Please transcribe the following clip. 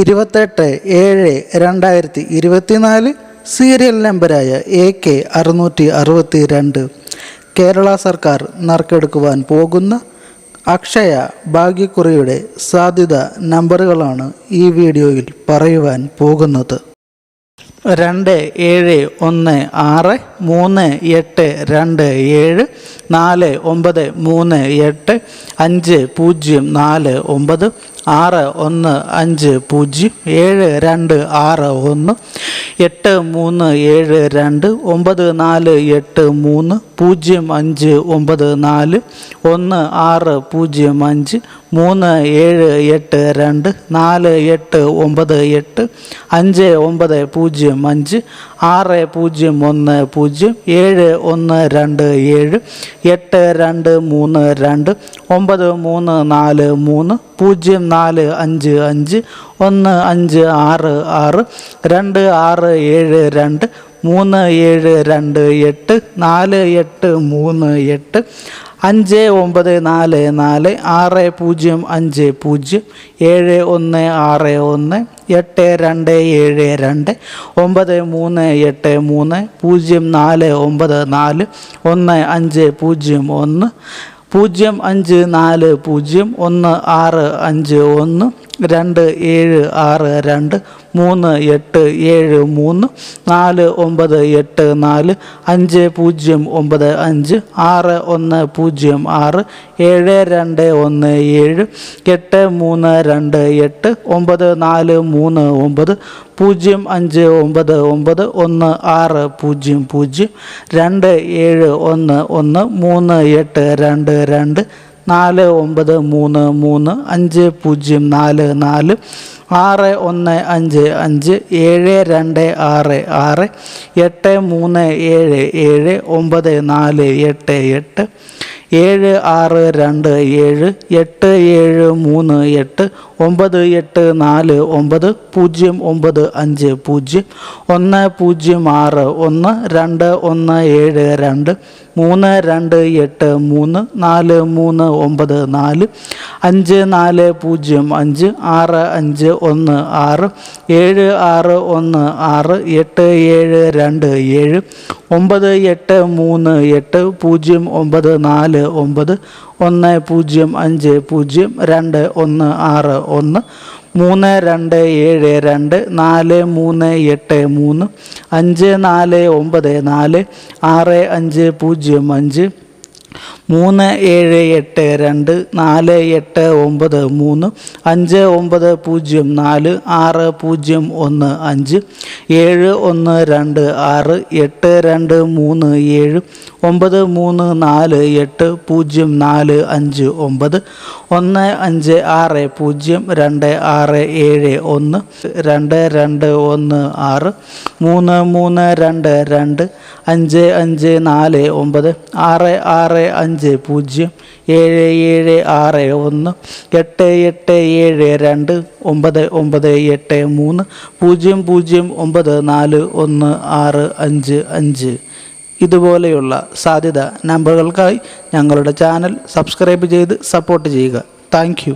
ഇരുപത്തെട്ട് ഏഴ് രണ്ടായിരത്തി ഇരുപത്തിനാല് സീരിയൽ നമ്പരായ എ കെ അറുന്നൂറ്റി അറുപത്തി രണ്ട്. കേരള സർക്കാർ നറുക്കെടുക്കുവാൻ പോകുന്ന അക്ഷയ ഭാഗ്യക്കുറിയുടെ സാധ്യത നമ്പറുകളാണ് ഈ വീഡിയോയിൽ പറയുവാൻ പോകുന്നത്. രണ്ട് ഏഴ് ഒന്ന് ആറ് മൂന്ന് എട്ട് രണ്ട് ഏഴ് നാല് ഒമ്പത് മൂന്ന് എട്ട് അഞ്ച് പൂജ്യം നാല് ഒമ്പത് ആറ് ഒന്ന് അഞ്ച് പൂജ്യം ഏഴ് രണ്ട് ആറ് ഒന്ന് എട്ട് മൂന്ന് ഏഴ് രണ്ട് ഒമ്പത് നാല് എട്ട് മൂന്ന് പൂജ്യം അഞ്ച് ഒമ്പത് നാല് ഒന്ന് ആറ് പൂജ്യം അഞ്ച് മൂന്ന് ഏഴ് എട്ട് രണ്ട് നാല് എട്ട് ഒമ്പത് എട്ട് അഞ്ച് ഒമ്പത് പൂജ്യം അഞ്ച് ആറ് പൂജ്യം ഒന്ന് പൂജ്യം ഏഴ് ഒന്ന് രണ്ട് ഏഴ് എട്ട് രണ്ട് മൂന്ന് രണ്ട് ഒമ്പത് മൂന്ന് നാല് മൂന്ന് പൂജ്യം നാല് അഞ്ച് അഞ്ച് ഒന്ന് അഞ്ച് ആറ് ആറ് രണ്ട് ആറ് ഏഴ് രണ്ട് മൂന്ന് ഏഴ് രണ്ട് എട്ട് നാല് എട്ട് മൂന്ന് എട്ട് അഞ്ച് ഒമ്പത് നാല് നാല് ആറ് പൂജ്യം അഞ്ച് പൂജ്യം ഏഴ് ഒന്ന് ആറ് ഒന്ന് എട്ട് രണ്ട് ഏഴ് രണ്ട് ഒമ്പത് മൂന്ന് എട്ട് മൂന്ന് പൂജ്യം നാല് ഒമ്പത് നാല് ഒന്ന് അഞ്ച് പൂജ്യം ഒന്ന് പൂജ്യം അഞ്ച് നാല് പൂജ്യം ഒന്ന് ആറ് അഞ്ച് ഒന്ന് രണ്ട് ഏഴ് ആറ് രണ്ട് മൂന്ന് എട്ട് ഏഴ് മൂന്ന് നാല് ഒമ്പത് എട്ട് നാല് അഞ്ച് പൂജ്യം ഒമ്പത് അഞ്ച് ആറ് ഒന്ന് പൂജ്യം ആറ് ഏഴ് രണ്ട് ഒന്ന് ഏഴ് എട്ട് മൂന്ന് രണ്ട് എട്ട് ഒമ്പത് നാല് മൂന്ന് ഒമ്പത് പൂജ്യം അഞ്ച് ഒമ്പത് ഒമ്പത് ഒന്ന് ആറ് പൂജ്യം പൂജ്യം രണ്ട് ഏഴ് ഒന്ന് ഒന്ന് മൂന്ന് എട്ട് രണ്ട് രണ്ട് നാല് ഒമ്പത് മൂന്ന് മൂന്ന് അഞ്ച് പൂജ്യം നാല് നാല് ആറ് ഒന്ന് അഞ്ച് അഞ്ച് ഏഴ് രണ്ട് ആറ് ആറ് എട്ട് മൂന്ന് ഏഴ് ഏഴ് ഒമ്പത് നാല് എട്ട് എട്ട് ഏഴ് ആറ് രണ്ട് ഏഴ് എട്ട് ഏഴ് മൂന്ന് എട്ട് ഒമ്പത് എട്ട് നാല് ഒമ്പത് പൂജ്യം ഒമ്പത് അഞ്ച് പൂജ്യം ഒന്ന് പൂജ്യം ആറ് ഒന്ന് രണ്ട് ഒന്ന് ഏഴ് രണ്ട് മൂന്ന് രണ്ട് എട്ട് മൂന്ന് നാല് മൂന്ന് ഒമ്പത് നാല് അഞ്ച് നാല് പൂജ്യം അഞ്ച് ആറ് അഞ്ച് ഒന്ന് ആറ് ഏഴ് ആറ് ഒന്ന് ആറ് എട്ട് ഏഴ് രണ്ട് ഏഴ് ഒമ്പത് എട്ട് മൂന്ന് എട്ട് പൂജ്യം ഒമ്പത് നാല് ഒമ്പത് ഒന്ന് പൂജ്യം അഞ്ച് പൂജ്യം രണ്ട് ഒന്ന് ആറ് ഒന്ന് മൂന്ന് രണ്ട് ഏഴ് രണ്ട് നാല് മൂന്ന് എട്ട് മൂന്ന് അഞ്ച് നാല് ഒമ്പത് നാല് ആറ് അഞ്ച് പൂജ്യം അഞ്ച് മൂന്ന് ഏഴ് എട്ട് രണ്ട് നാല് എട്ട് ഒമ്പത് മൂന്ന് അഞ്ച് ഒമ്പത് പൂജ്യം നാല് ആറ് പൂജ്യം ഒന്ന് അഞ്ച് ഏഴ് ഒന്ന് രണ്ട് ആറ് എട്ട് രണ്ട് മൂന്ന് ഏഴ് ഒമ്പത് മൂന്ന് നാല് എട്ട് പൂജ്യം നാല് അഞ്ച് ഒമ്പത് ഒന്ന് അഞ്ച് ആറ് പൂജ്യം രണ്ട് ആറ് ഏഴ് ഒന്ന് രണ്ട് രണ്ട് ഒന്ന് ആറ് മൂന്ന് മൂന്ന് രണ്ട് രണ്ട് അഞ്ച് അഞ്ച് നാല് ഒമ്പത് ആറ് ആറ് അഞ്ച് പൂജ്യം ഏഴ് ഏഴ് ആറ് ഒന്ന് എട്ട് എട്ട് ഏഴ് രണ്ട് ഒമ്പത് ഒമ്പത് എട്ട് മൂന്ന് പൂജ്യം പൂജ്യം ഒമ്പത് നാല് ഒന്ന് ആറ് അഞ്ച് അഞ്ച്. ഇതുപോലെയുള്ള സാധ്യത നമ്പറുകൾക്കായി ഞങ്ങളുടെ ചാനൽ സബ്സ്ക്രൈബ് ചെയ്ത് സപ്പോർട്ട് ചെയ്യുക. താങ്ക്